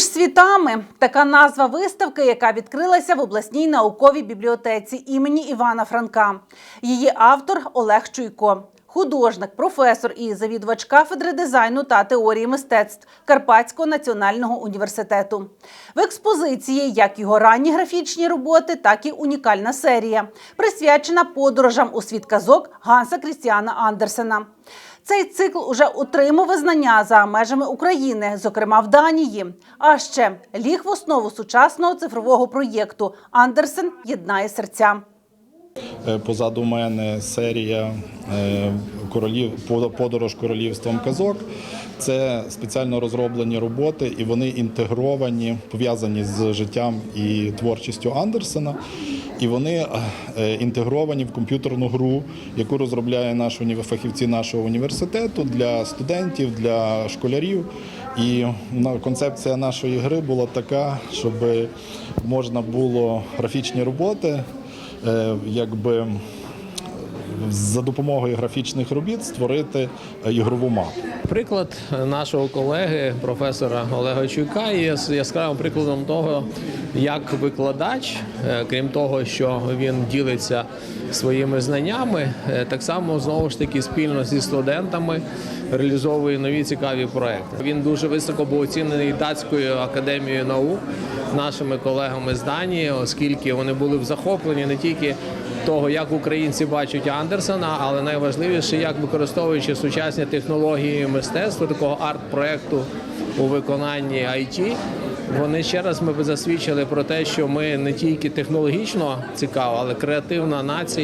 Між світами така назва виставки, яка відкрилася в обласній науковій бібліотеці імені Івана Франка. Її автор Олег Чуйко. Художник, професор і завідувач кафедри дизайну та теорії мистецтв Карпатського національного університету. В експозиції як його ранні графічні роботи, так і унікальна серія, присвячена подорожам у світ казок Ганса Крістіана Андерсена. Цей цикл уже отримав визнання за межами України, зокрема в Данії. А ще ліг в основу сучасного цифрового проєкту Андерсен єднає серця. Е, Позаду мене серія е, королів «По- подорож королівством казок. Це спеціально розроблені роботи, і вони інтегровані, пов'язані з життям і творчістю Андерсена. І вони е, інтегровані в комп'ютерну гру, яку розробляє наш фахівці нашого університету для студентів, для школярів. І на- концепція нашої гри була така, щоб можна було графічні роботи якби за допомогою графічних робіт створити е, ігрову мапу. Приклад нашого колеги, професора Олега Чуйка, є яскравим прикладом того, як викладач, е, крім того, що він ділиться своїми знаннями, е, так само знову ж таки спільно зі студентами реалізовує нові цікаві проекти. Він дуже високо був оцінений датською академією наук нашими колегами з Данії, оскільки вони були в захопленні не тільки того, як українці бачать Андерсона, але найважливіше, як використовуючи сучасні технології мистецтва, такого арт-проекту у виконанні IT, вони ще раз ми засвідчили про те, що ми не тільки технологічно цікава, але креативна нація.